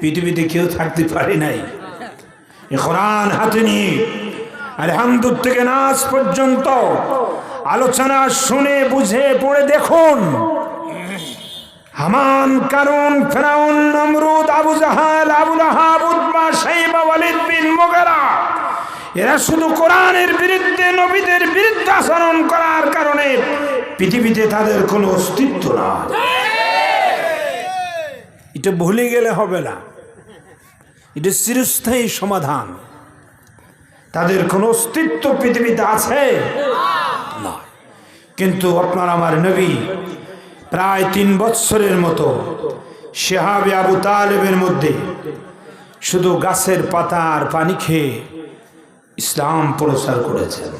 পৃথিবীতে কেউ থাকতে পারে নাই। কোরআন হাতে নিয়ে আলহামদুল থেকে নাচ পর্যন্ত আলোচনা শুনে, বুঝে, পড়ে দেখুন। হামান কারণ ফেরাউন, নমরুদ, আবু জাহাল আবুল আহাব উদ্বা সাইবা ওয়ালিদ বিন মুগেরা, এরা শুধু কোরআনের বিরুদ্ধে, নবীদের বিরুদ্ধে আচরণ করার কারণে পৃথিবীতে তাদের কোনো অস্তিত্ব না এটা ভুলে গেলে হবে না। এটা চিরস্থায়ী সমাধান। তাদের কোনো অস্তিত্ব পৃথিবীতে আছে? না কিন্তু আপনার আমার নবী প্রায় তিন বৎসরের মতো শেহাবে আবু তালেবের মধ্যে শুধু গাছের পাতা আর পানি খেয়ে ইসলাম প্রচার করেছেন।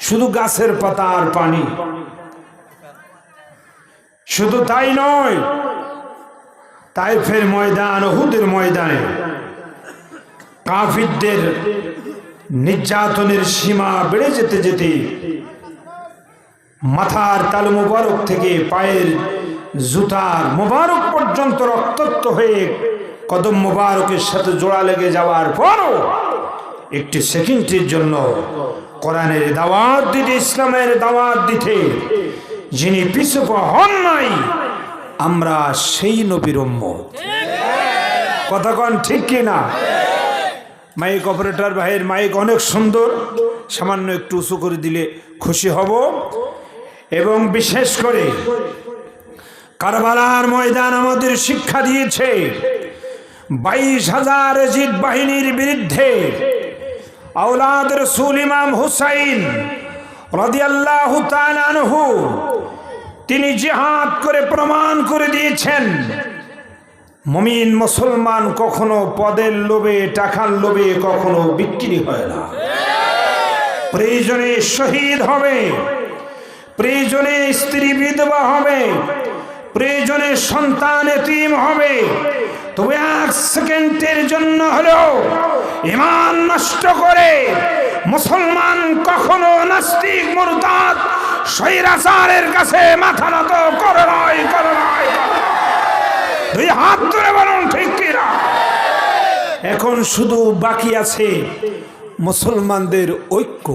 শুধু গাছের পাতা আর পানি। শুধু তাই নয় তাইফের ময়দান হুদের ময়দানে। কাফিরদের নির্যাতনের সীমা বেড়ে যেতে যেতে মাথার তাল মোবারক থেকে পায়ের জুতার মোবারক পর্যন্ত রক্তাক্ত হয়ে কদম মোবারকের সাথে জোড়া লেগে যাওয়ার পরও একটি সেকেন্ডের জন্য কোরআনের দাওয়াত দিতে, ইসলামের দাওয়াত দিতে যিনি পিছু হন নাই আমরা সেই নবীর কথা কন ঠিক কিনা মাইক অপারেটর ভাইয়ের মাইক অনেক সুন্দর, সামান্য একটু উঁচু করে দিলে খুশি হব। এবং বিশেষ করে কারবালার ময়দান আমাদের শিক্ষা দিয়েছে, বাইশ হাজার জিদ বাহিনীর বিরুদ্ধে আউলাদ রসুল ইমাম হুসাইন রদিয়াল্লাহু তাআলাহু তিনি জিহাদ করে প্রমাণ করে দিয়েছেন। মমিন মুসলমান কখনো পদের লোভে, টাকার লোভে কখনো বিক্রি হয় না। প্রয়োজনে শহীদ হবে, প্রয়োজনে স্ত্রী বিধবা হবে, প্রয়োজনে সন্তান এতিম হবে। তবে এক সেকেন্ডের জন্য হলেও ইমান নষ্ট করে মুসলমান কখনো নাস্তিক, মুরতাদ, স্বৈরাচারের কাছে মাথা নত করে নয় করে নয় দুই হাত ধরে বলুন, ঠিক কিনা এখন শুধু বাকি আছে মুসলমানদের ঐক্য।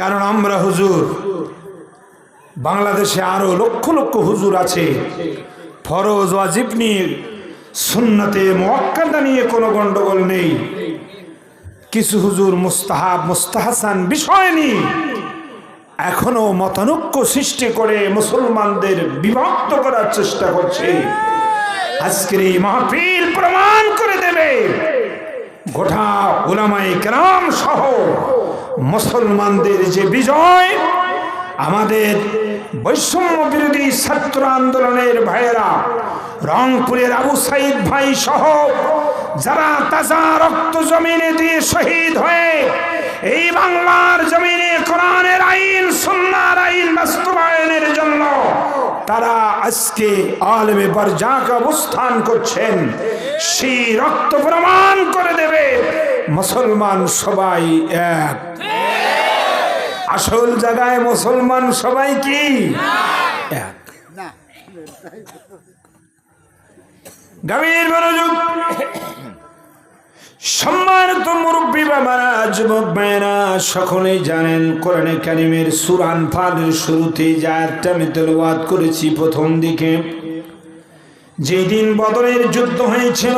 কারণ আমরা হুজুর, বাংলাদেশে আরও লক্ষ লক্ষ হুজুর আছে। ফরজ ওয়াজিব নিয়ে সুন্নতে মোয়াক্কাদা নিয়ে কোনো গন্ডগোল নেই। কিছু হুজুর মুস্তাহাব, মুস্তাহাসান বিষয় নিয়ে এখনও মতানুক্য সৃষ্টি করে মুসলমানদের বিভক্ত করার চেষ্টা করছে। আজকের এই মাহফিল প্রমাণ করে দেবে। গোটা ওলামাই কেরাম সহ মুসলমানদের যে বিজয় আমাদের বৈষম্য বিরোধী ছাত্র আন্দোলনের ভাইয়েরা, রংপুরের আবু সাইদ ভাই সহ যারা তাজা রক্ত জমিনে দিয়ে শহীদ হয়ে এই বাংলার জমিনে কোরআনের আইন, সুন্নার আইন বাস্তবায়নের জন্য তারা আজকে আলমে বারজাক অবস্থান করছেন। সেই রক্ত প্রমাণ করে দেবে। মুসলমান সবাই এক। আসল জায়গায় মুসলমান সবাই কি? এক। গভীর মনোযোগ। সম্মানিত মুরব্বী বাবারা যুবক ভাইয়েরা সকলেই জানেন কোরআনে কারিমের সুরান ফালের শুরুতে যা একটা আমি তেলাওয়াত করেছি প্রথম দিকে যেই দিন বদলের যুদ্ধ হয়েছিল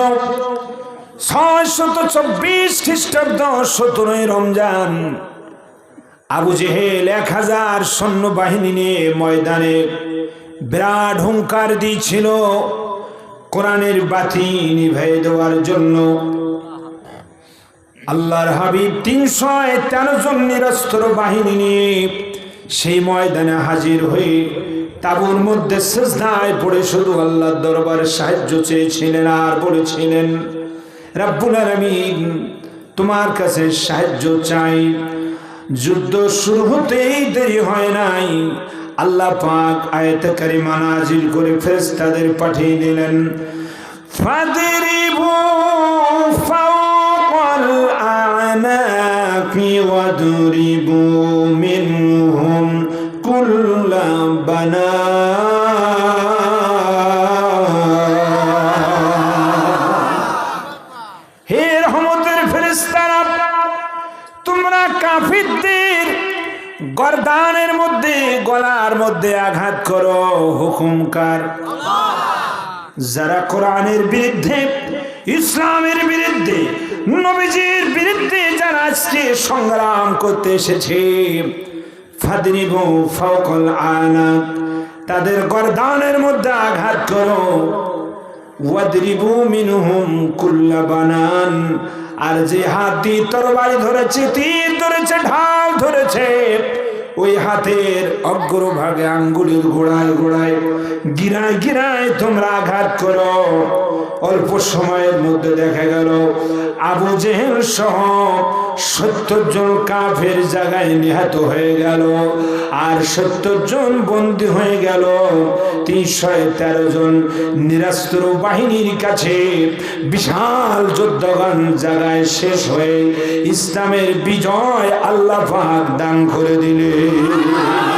ছয় শত চব্বিশ খ্রিস্টাব্দ সতেরোই রমজান আবু জেহেল এক হাজার সৈন্যবাহিনী নিয়ে ময়দানে বিরাট হুঙ্কার দিয়েছিল কোরআনের বাতি নিভাই দেওয়ার জন্য। আল্লাহর হাবিব তিনশো তেরো জন নিরস্ত্র বাহিনী নিয়ে সেই ময়দানে হাজির হয়ে তাবুর মধ্যে সেজদায় পড়ে শুধু আল্লাহর দরবারে সাহায্য চেয়েছিলেন আর বলেছিলেন, রাব্বুল আলামিন, তোমার কাছে সাহায্য চাই। যুদ্ধ শুরু হতেই দেরি হয় নাই। আল্লাহ পাক আয়তে কারিমা নাজিল করে ফেরেশতাদের পাঠিয়ে দিলেন। ফাদরিবু ফাওকাল আনাকি ওয়াদরিবু গরদানের মধ্যে, গলার মধ্যে আঘাত করো। হুকুমকার যারা কোরআনের বিরুদ্ধে, ইসলামের বিরুদ্ধে, নবীজির বিরুদ্ধে যারা আজকে সংগ্রাম করতে এসেছে আনাক তাদের গরদানের মধ্যে আঘাত করো। বানান, আর যে হাতি তরবারি ধরেছে, তীর ধরেছে, ঢাল ধরেছে ওই হাতের অগ্রভাগে আঙ্গুলের গোড়ায় গোড়ায় গিরায় গিরায় তোমরা আঘাত করো। অল্প সময়ের মধ্যে দেখা গেল, আবু জেহেল সহ সত্তর জন কাফের জায়গায় নিহত হয়ে গেল আর সত্তর জন বন্দী হয়ে গেল। তিনশো তেরো জন নিরাস্ত্র বাহিনীর কাছে বিশাল যুদ্ধগান জায়গায় শেষ হয়ে ইসলামের বিজয় আল্লাহ দান করে Deus.